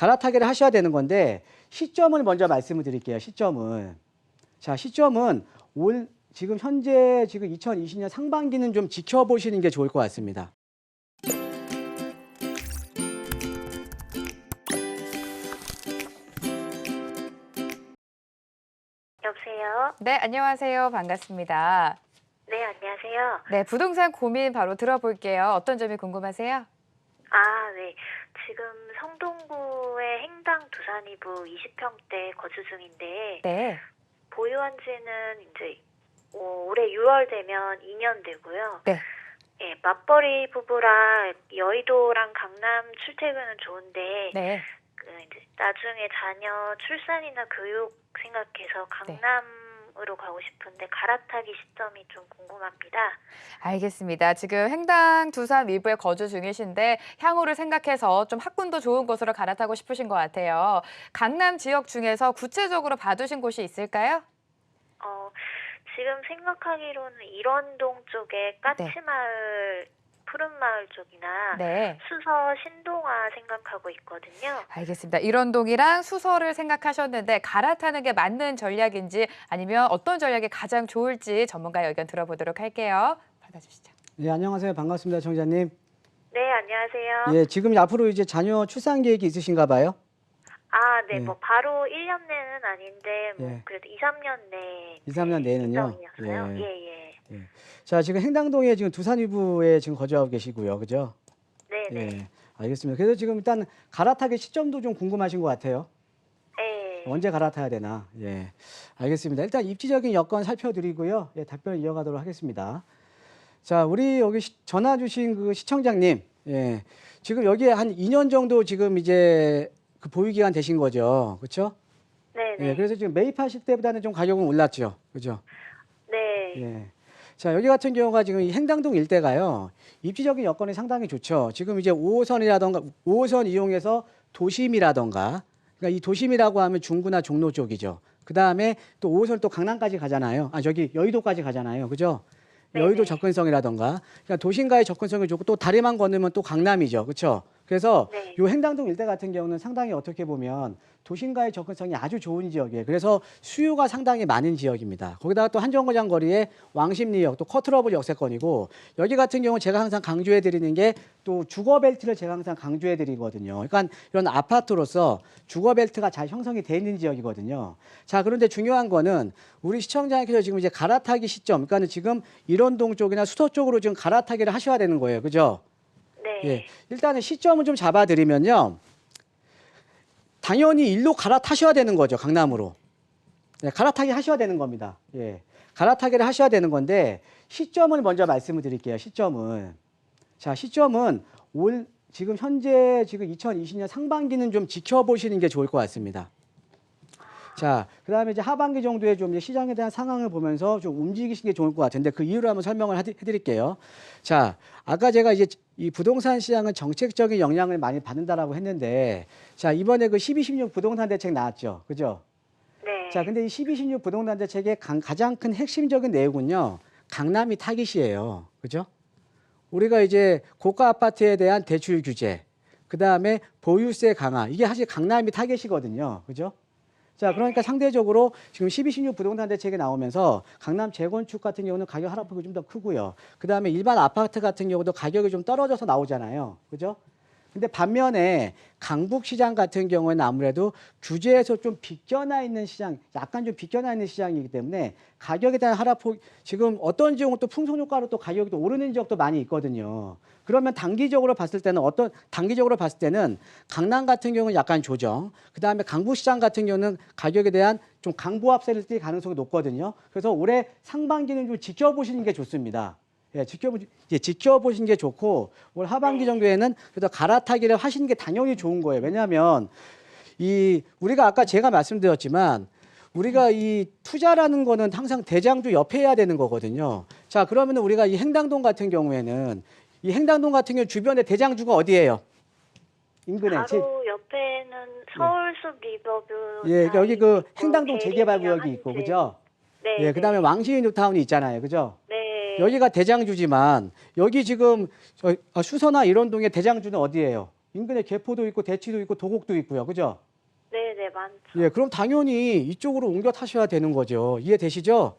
갈아타기를 하셔야 되는 건데 시점을 먼저 말씀을 드릴게요. 시점은 자 시점은 올 지금 현재 지금 2020년 상반기는 좀 지켜보시는 게 좋을 것 같습니다. 여보세요? 네, 안녕하세요. 반갑습니다. 네, 안녕하세요. 네, 부동산 고민 바로 들어볼게요. 어떤 점이 궁금하세요? 아, 네. 지금 성동구의 행당 두산이부 20평대 거주 중인데 네. 보유한 지는 이제 어, 올해 6월 되면 2년 되고요. 네. 예, 맞벌이 부부랑 여의도랑 강남 출퇴근은 좋은데 네. 그 이제 나중에 자녀 출산이나 교육 생각해서 강남 으로 가고 싶은데 갈아타기 시점이 좀 궁금합니다. 알겠습니다. 지금 행당 두산 위부에 거주 중이신데 향후를 생각해서 좀 학군도 좋은 곳으로 갈아타고 싶으신 것 같아요. 강남 지역 중에서 구체적으로 봐두신 곳이 있을까요? 어, 지금 생각하기로는 일원동 쪽에 까치마을, 푸른마을 쪽이나 네. 수서 신동아 생각하고 있거든요. 알겠습니다. 일원동이랑 수서를 생각하셨는데 갈아타는 게 맞는 전략인지 아니면 어떤 전략이 가장 좋을지 전문가의 의견 들어보도록 할게요. 받아주시죠. 네 안녕하세요 반갑습니다 청자님. 네, 안녕하세요. 예 지금 앞으로 이제 자녀 출산 계획이 있으신가 봐요. 아, 네, 예. 뭐 바로 1년 내는 아닌데 뭐 예. 그래도 2, 3년 내 2, 3년 내는요? 예정이었어요. 예. 예, 예. 자 지금 행당동에 지금 두산 위부에 지금 거주하고 계시고요, 그죠? 네, 네. 예 알겠습니다. 그래서 지금 일단 갈아타기 시점도 좀 궁금하신 것 같아요. 네. 언제 갈아타야 되나? 예, 알겠습니다. 일단 입지적인 여건 살펴드리고요. 예, 답변 이어가도록 하겠습니다. 자, 우리 여기 시- 전화 주신 그 시청장님, 예, 지금 여기에 한 2년 정도 지금 이제 그 보유 기간 되신 거죠, 그렇죠? 네, 네. 예, 그래서 지금 매입하실 때보다는 좀 가격은 올랐죠, 그죠? 네. 예. 자, 여기 같은 경우가 지금 이 행당동 일대가요. 입지적인 여건이 상당히 좋죠. 지금 이제 5호선이라던가 5호선 이용해서 도심이라던가 그러니까 이 도심이라고 하면 중구나 종로 쪽이죠. 그다음에 또 5호선 또 강남까지 가잖아요. 아, 저기 여의도까지 가잖아요. 그죠? 네네. 여의도 접근성이라던가 그러니까 도심과의 접근성이 좋고 또 다리만 건너면 또 강남이죠. 그렇죠? 그래서 네. 요 행당동 일대 같은 경우는 상당히 어떻게 보면 도심과의 접근성이 아주 좋은 지역이에요. 그래서 수요가 상당히 많은 지역입니다. 거기다가 또 한정거장 거리에 왕십리역, 또 커트러블 역세권이고 여기 같은 경우 제가 항상 강조해 드리는 게 또 주거 벨트를 제가 항상 강조해 드리거든요. 그러니까 이런 아파트로서 주거 벨트가 잘 형성이 돼 있는 지역이거든요. 자, 그런데 중요한 거는 우리 시청자님께서 지금 이제 갈아타기 시점, 그러니까는 지금 일원동 쪽이나 수도 쪽으로 지금 갈아타기를 하셔야 되는 거예요. 그죠? 네. 예. 일단은 시점을 좀 잡아 드리면요. 당연히 일로 갈아타셔야 되는 거죠. 강남으로. 네, 갈아타기 하셔야 되는 겁니다. 예. 갈아타기를 하셔야 되는 건데 시점을 먼저 말씀을 드릴게요. 시점은. 자, 시점은 올 지금 현재 지금 2020년 상반기는 좀 지켜보시는 게 좋을 것 같습니다. 자, 그 다음에 이제 하반기 정도에 좀 시장에 대한 상황을 보면서 좀 움직이시는 게 좋을 것 같은데 그 이유를 한번 설명을 해드- 해드릴게요. 자, 아까 제가 이제 이 부동산 시장은 정책적인 영향을 많이 받는다라고 했는데, 자 이번에 그 12, 16 부동산 대책 나왔죠, 그죠? 네. 자, 근데 이 12, 16 부동산 대책의 강- 가장 큰 핵심적인 내용은요, 강남이 타깃이에요, 그죠? 우리가 이제 고가 아파트에 대한 대출 규제, 그 다음에 보유세 강화, 이게 사실 강남이 타겟이거든요, 그죠? 자, 그러니까 상대적으로 지금 12, 16 부동산 대책이 나오면서 강남 재건축 같은 경우는 가격 하락폭이 좀 더 크고요. 그 다음에 일반 아파트 같은 경우도 가격이 좀 떨어져서 나오잖아요. 그죠? 근데 반면에 강북 시장 같은 경우에는 아무래도 규제에서 좀 비껴나 있는 시장, 약간 좀 비껴나 있는 시장이기 때문에 가격에 대한 하락폭 지금 어떤 지역은 또 풍선 효과로 또 가격이 또 오르는 지역도 많이 있거든요. 그러면 단기적으로 봤을 때는 어떤 단기적으로 봤을 때는 강남 같은 경우는 약간 조정, 그 다음에 강북 시장 같은 경우는 가격에 대한 좀 강보합세를 띌 가능성이 높거든요. 그래서 올해 상반기는 좀 지켜보시는 게 좋습니다. 예, 지켜보, 예, 지켜보시는 게 좋고 올 하반기 정도에는 그래도 갈아타기를 하시는 게 당연히 좋은 거예요. 왜냐하면 이 우리가 아까 제가 말씀드렸지만 우리가 이 투자라는 거는 항상 대장주 옆에 해야 되는 거거든요. 자, 그러면 우리가 이 행당동 같은 경우에는 이 행당동 같은 경우 주변에 대장주가 어디예요? 인근에 바로 제- 옆에는 서울숲 리버뷰. 예, 타입 여기 그 행당동 재개발 구역이 있고. 그죠? 네. 예, 그다음에 왕시인 뉴타운이 있잖아요. 그죠? 네. 여기가 대장주지만 여기 지금 저 아, 수서나 이런 동의 대장주는 어디예요? 인근에 개포도 있고 대치도 있고 도곡도 있고요. 그죠? 네, 네, 많죠. 예, 그럼 당연히 이쪽으로 옮겨 타셔야 되는 거죠. 이해되시죠?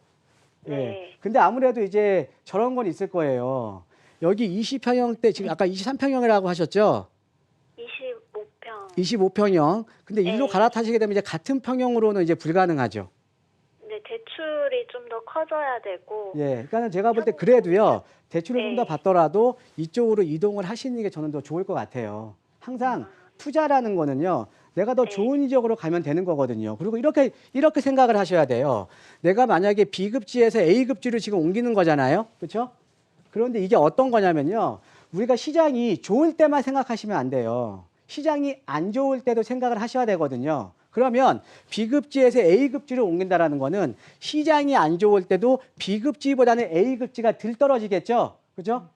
예. 네. 근데 아무래도 이제 저런 건 있을 거예요. 여기 20평형대 지금 아까 23평형이라고 하셨죠? 25평. 25평형. 근데 일로 네. 갈아타시게 되면 이제 같은 평형으로는 이제 불가능하죠. 네, 대출이 좀 더 커져야 되고. 예. 그러니까는 제가 볼 때 그래도요. 대출을 좀 더 네. 받더라도 이쪽으로 이동을 하시는 게 저는 더 좋을 것 같아요. 항상 투자라는 거는요. 내가 더 네. 좋은 지역으로 가면 되는 거거든요. 그리고 이렇게 이렇게 생각을 하셔야 돼요. 내가 만약에 B급지에서 A급지로 지금 옮기는 거잖아요. 그렇죠? 그런데 이게 어떤 거냐면요. 우리가 시장이 좋을 때만 생각하시면 안 돼요. 시장이 안 좋을 때도 생각을 하셔야 되거든요. 그러면 B급지에서 A급지로 옮긴다라는 거는 시장이 안 좋을 때도 B급지보다는 A급지가 덜 떨어지겠죠. 그죠?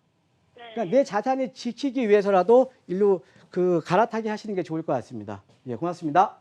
네. 그러니까 내 자산을 지키기 위해서라도 일로 그 갈아타기 하시는 게 좋을 것 같습니다. 예, 고맙습니다.